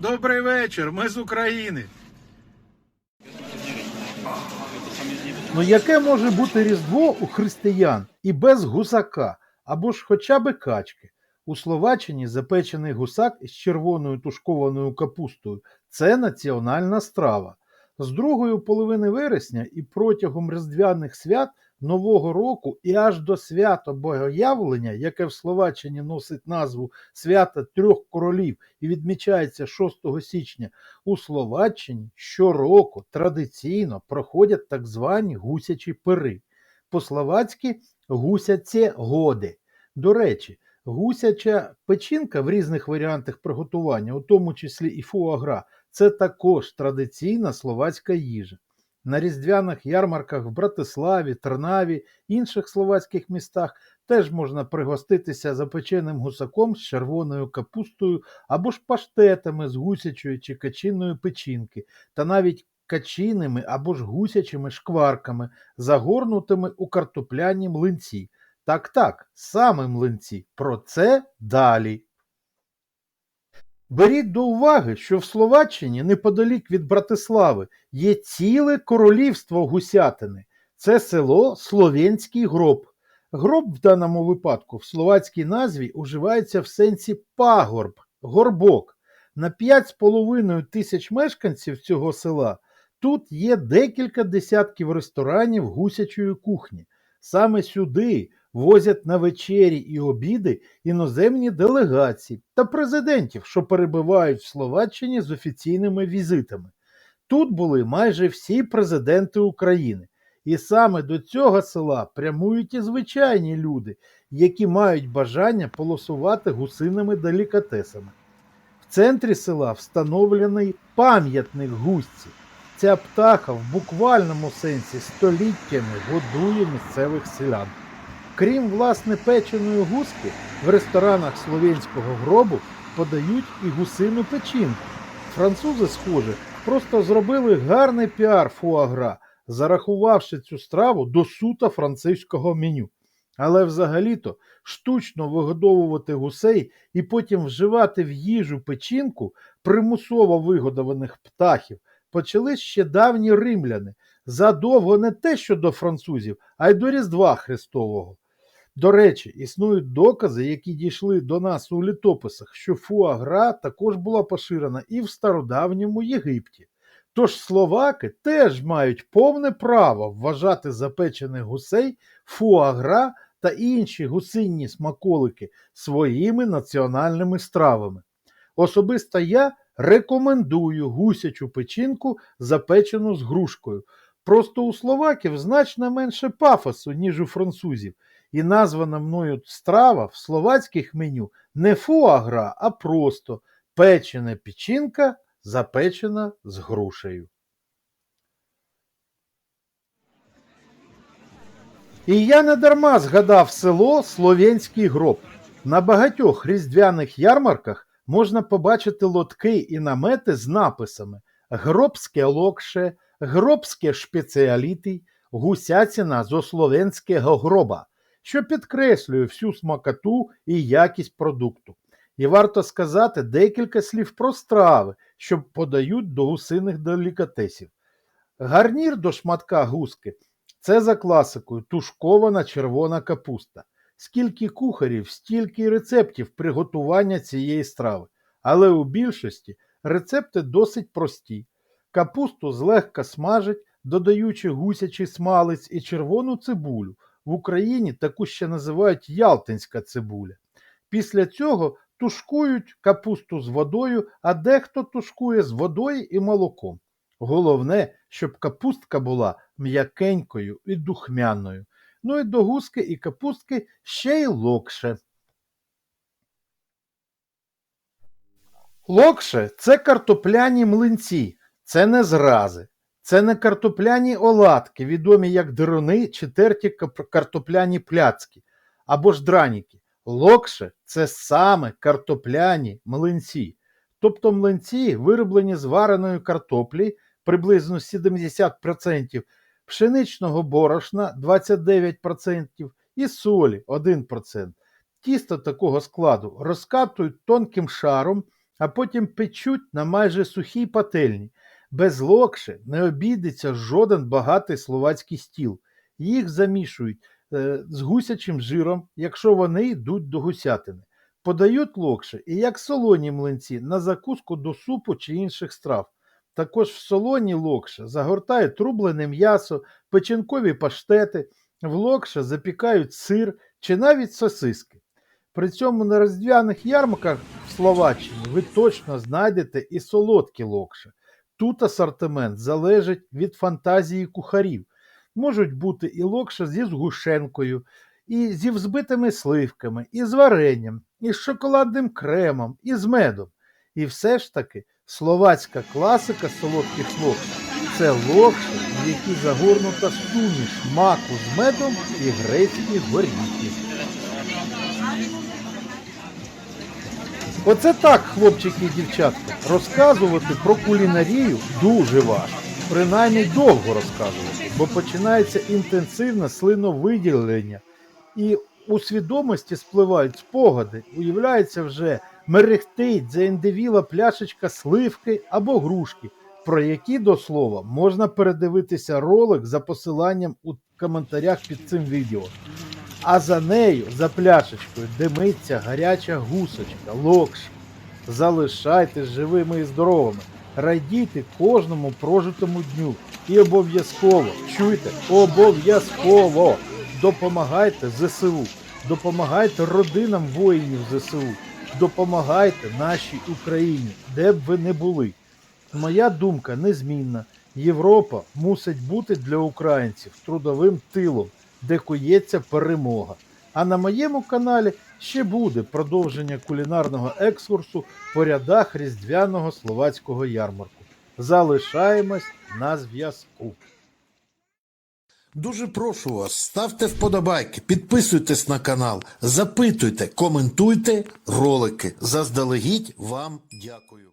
Добрий вечір, ми з України. Ну яке може бути Різдво у християн і без гусака, або ж хоча би качки? У Словаччині запечений гусак із червоною тушкованою капустою це національна страва. З другої половини вересня і протягом різдвяних свят Нового року і аж до свята Богоявлення, яке в Словаччині носить назву Свята Трьох Королів і відмічається 6 січня, у Словаччині щороку традиційно проходять так звані гусячі пири. По-словацьки гусяце годи. До речі, гусяча печінка в різних варіантах приготування, у тому числі і фуагра, це також традиційна словацька їжа. На різдвяних ярмарках в Братиславі, Тернаві, інших словацьких містах теж можна пригоститися запеченим гусаком з червоною капустою або ж паштетами з гусячої чи качиної печінки, та навіть качиними або ж гусячими шкварками, загорнутими у картопляні млинці. Так, так, саме млинці. Про це далі. Беріть до уваги, що в Словаччині неподалік від Братислави є ціле королівство гусятини. Це село Слов'янський гроб. Гроб в даному випадку в словацькій назві уживається в сенсі пагорб, горбок. На 5,5 тисяч мешканців цього села тут є декілька десятків ресторанів гусячої кухні. Саме сюди возять на вечері і обіди іноземні делегації та президентів, що перебувають в Словаччині з офіційними візитами. Тут були майже всі президенти України. І саме до цього села прямують і звичайні люди, які мають бажання полосувати гусиними делікатесами. В центрі села встановлений пам'ятник гусці. Ця птаха в буквальному сенсі століттями годує місцевих селян. Крім власне печеної гуски, в ресторанах слов'янського гробу подають і гусину печінку. Французи, схоже, просто зробили гарний піар фуагра, зарахувавши цю страву до суто французького меню. Але взагалі-то штучно вигодовувати гусей і потім вживати в їжу печінку примусово вигодованих птахів почали ще давні римляни, задовго не те, що до французів, а й до Різдва Христового. До речі, існують докази, які дійшли до нас у літописах, що фуагра також була поширена і в стародавньому Єгипті. Тож словаки теж мають повне право вважати запечених гусей, фуагра та інші гусинні смаколики своїми національними стравами. Особисто я рекомендую гусячу печінку, запечену з грушкою. Просто у словаків значно менше пафосу, ніж у французів, і названа мною страва в словацьких меню не фуагра, а просто печена печінка, запечена з грушею. І я не дарма згадав село Слов'янський гроб. На багатьох різдвяних ярмарках можна побачити лотки і намети з написами Гробське локше, Гробське шпеціаліти, гусяціна зо слов'янського гроба, що підкреслює всю смакоту і якість продукту. І варто сказати декілька слів про страви, що подають до гусиних делікатесів. Гарнір до шматка гуски це за класикою тушкована червона капуста. Скільки кухарів, стільки й рецептів приготування цієї страви. Але у більшості рецепти досить прості. Капусту злегка смажать, додаючи гусячий смалець і червону цибулю. В Україні таку ще називають ялтинська цибуля. Після цього тушкують капусту з водою, а дехто тушкує з водою і молоком. Головне, щоб капустка була м'якенькою і духмяною. Ну і до гуски і капустки ще й локше. Локше це картопляні млинці, це не зрази, це не картопляні оладки, відомі як дирони чи терті картопляні пляцки або ж драніки. Локше це саме картопляні млинці. Тобто млинці, вироблені з вареної картоплі, приблизно 70%, пшеничного борошна 29% і солі 1%. Тісто такого складу розкатують тонким шаром, а потім печуть на майже сухій пательні. Без локши не обійдеться жоден багатий словацький стіл. Їх замішують е, з гусячим жиром, якщо вони йдуть до гусятини. Подають локши і як солоні млинці на закуску до супу чи інших страв. Також в солоні локша загортають рублене м'ясо, печінкові паштети, в локша запікають сир чи навіть сосиски. При цьому на різдвяних ярмарках в Словаччині ви точно знайдете і солодкі локші. Тут асортимент залежить від фантазії кухарів. Можуть бути і локша зі згушенкою, і зі взбитими сливками, і з варенням, і з шоколадним кремом, і з медом. І все ж таки словацька класика солодких локш це локші, в які загорнута суміш маку з медом і грецьких горіхів. Оце так, хлопчики і дівчатка, розказувати про кулінарію дуже важко. Принаймні довго розказувати, бо починається інтенсивне слиновиділення. І у свідомості спливають спогади, уявляється вже мерехтить заіндивіла пляшечка сливки або грушки, про які до слова можна передивитися ролик за посиланням у коментарях під цим відео. А за нею, за пляшечкою, димиться гаряча гусочка, локш. Залишайтесь живими і здоровими, радійте кожному прожитому дню і обов'язково, чуйте, обов'язково допомагайте ЗСУ, допомагайте родинам воїнів ЗСУ, допомагайте нашій Україні, де б ви не були. Моя думка незмінна. Європа мусить бути для українців трудовим тилом, де кується перемога. А на моєму каналі ще буде продовження кулінарного екскурсу по рядах різдвяного словацького ярмарку. Залишаємось на зв'язку. Дуже прошу вас, ставте вподобайки, підписуйтесь на канал, запитуйте, коментуйте ролики. Заздалегідь вам дякую.